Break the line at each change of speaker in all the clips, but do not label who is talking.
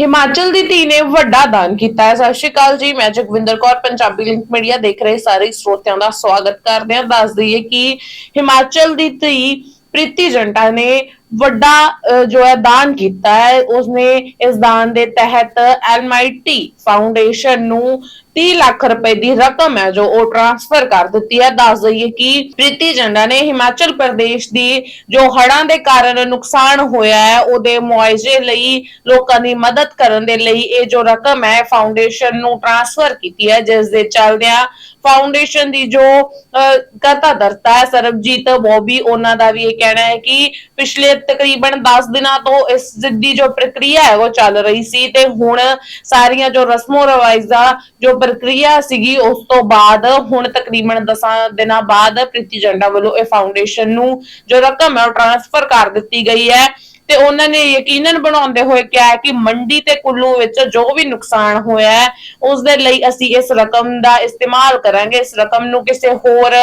ਹਿਮਾਚਲ ਦੀ ਧੀ ਨੇ ਵੱਡਾ ਦਾਨ ਕੀਤਾ ਹੈ। ਸਤਿ ਸ਼੍ਰੀ ਅਕਾਲ ਜੀ, ਮੈਂ ਜਗਵਿੰਦਰ ਕੌਰ, ਪੰਜਾਬੀ ਲਿੰਕ ਮੀਡੀਆ ਦੇਖ ਰਹੇ ਸਾਰੇ ਸਰੋਤਿਆਂ ਦਾ ਸਵਾਗਤ ਕਰਦੇ ਹਾਂ। ਦੱਸ ਦਈਏ ਕਿ ਹਿਮਾਚਲ ਦੀ ਧੀ ਪ੍ਰੀਤੀ ਜੰਟਾ ਨੇ ਵੱਡਾ ਜੋ ਹੈ ਦਾਨ ਕੀਤਾ ਹੈ ਉਸਨੇ ਇਸ ਦਾਨ ਦੇ ਤਹਿਤ ਐਲਮਾਈਟੀ ਫਾਊਂਡੇਸ਼ਨ ਨੂੰ 30 ਲੱਖ ਰੁਪਏ ਦੀ ਰਕਮ ਹੈ ਜੋ ਉਹ ਟ੍ਰਾਂਸਫਰ ਕਰ ਦਿੱਤੀ ਹੈ। ਦੱਸ ਦਈਏ ਕਿ ਪ੍ਰੀਤੀ ਜੰਡਾ ਨੇ ਹਿਮਾਚਲ ਪ੍ਰਦੇਸ਼ ਦੀ ਜੋ ਹੜ੍ਹਾਂ ਦੇ ਕਾਰਨ ਨੁਕਸਾਨ ਹੋਇਆ ਹੈ ਉਹਦੇ ਮੁਆਵਜ਼ੇ ਲਈ ਲੋਕਾਂ ਦੀ ਮਦਦ ਕਰਨ ਦੇ ਲਈ ਇਹ ਜੋ ਰਕਮ ਹੈ ਫਾਊਂਡੇਸ਼ਨ ਨੂੰ ਟ੍ਰਾਂਸਫਰ ਕੀਤੀ ਹੈ ਜਿਸ ਦੇ ਚੱਲਦਿਆਂ ਫਾਊਂਡੇਸ਼ਨ ਦੀ ਜੋ ਅਹ, ਕਰਤਾ ਦਰਤਾ ਹੈ ਸਰਬਜੀਤ ਬੋਬੀ ਉਹਨਾਂ ਦਾ ਵੀ ਇਹ ਕਹਿਣਾ ਹੈ ਕਿ ਪਿਛਲੇ ਤਕਰੀਬਨ 10 ਦਿਨਾਂ ਤੋਂ ਇਸ ਦੀ ਜੋ ਪ੍ਰਕਿਰਿਆ ਹੈ, ਉਹ ਚੱਲ ਰਹੀ ਸੀ ਤੇ ਹੁਣ ਸਾਰੀਆਂ ਜੋ ਰਸਮੋ ਰਵਾਇਜ਼ਾਂ, ਜੋ ਪ੍ਰਕਿਰਿਆ ਸੀਗੀ, ਉਸ ਤੋਂ ਬਾਅਦ ਹੁਣ ਤਕਰੀਬਨ 10 ਦਿਨਾਂ ਬਾਅਦ ਪ੍ਰੀਤੀ ਜੰਡਾ ਵੱਲੋਂ ਇਹ ਫਾਊਂਡੇਸ਼ਨ ਨੂੰ ਜੋ ਰਕਮ ਹੈ, ਉਹ ਟ੍ਰਾਂਸਫਰ ਕਰ ਦਿੱਤੀ ਗਈ ਹੈ। ਤੇ ਉਹਨਾਂ ਨੇ ਯਕੀਨਨ ਬਣਾਉਂਦੇ ਹੋਏ ਕਿਹਾ ਕਿ ਮੰਡੀ ਤੇ ਕੁੱਲੂ ਵਿੱਚ ਜੋ ਵੀ ਨੁਕਸਾਨ ਹੋਇਆ ਹੈ ਉਸ ਦੇ ਲਈ ਅਸੀਂ ਇਸ ਰਕਮ ਦਾ ਇਸਤੇਮਾਲ ਕਰਾਂਗੇ, ਇਸ ਰਕਮ ਨੂੰ ਕਿਸੇ ਹੋਰ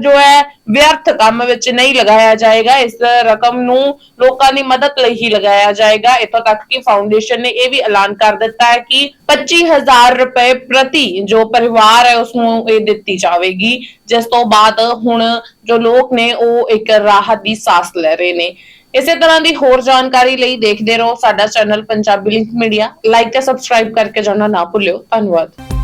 ਜੋ ਹੈ ਵਿਅਰਥ ਕੰਮ ਵਿੱਚ ਨਹੀਂ ਲਗਾਇਆ ਜਾਏਗਾ, ਇਸ ਰਕਮ ਨੂੰ ਲੋਕਾਂ ਦੀ ਮਦਦ ਲਈ ਹੀ ਲਗਾਇਆ ਜਾਏਗਾ। ਇਤੋਂ ਤੱਕ ਕਿ ਫਾਊਂਡੇਸ਼ਨ ਨੇ ਇਹ ਵੀ ਐਲਾਨ ਕਰ ਦਿੱਤਾ ਹੈ ਕਿ 25000 ਰੁਪਏ ਪ੍ਰਤੀ ਜੋ ਪਰਿਵਾਰ ਹੈ ਉਸ ਨੂੰ ਇਹ ਦਿੱਤੀ ਜਾਵੇਗੀ। ਜਿਸ ਤੋਂ ਬਾਅਦ ਹੁਣ ਜੋ ਲੋਕ ਨੇ, ਉਹ ਇੱਕ ਰਾਹਤ ਦੀ ਸਾਹ ਲੈ ਰਹੇ ਨੇ। ਇਸੇ ਤਰ੍ਹਾਂ ਦੀ ਹੋਰ ਜਾਣਕਾਰੀ ਲਈ ਦੇਖਦੇ ਰਹੋ ਸਾਡਾ channel Punjabi link media like ਤੇ ਸਬਸਕ੍ਰਾਈਬ ਕਰਕੇ ਜਾਣਾ ਨਾ ਭੁੱਲਿਓ। ਧੰਨਵਾਦ।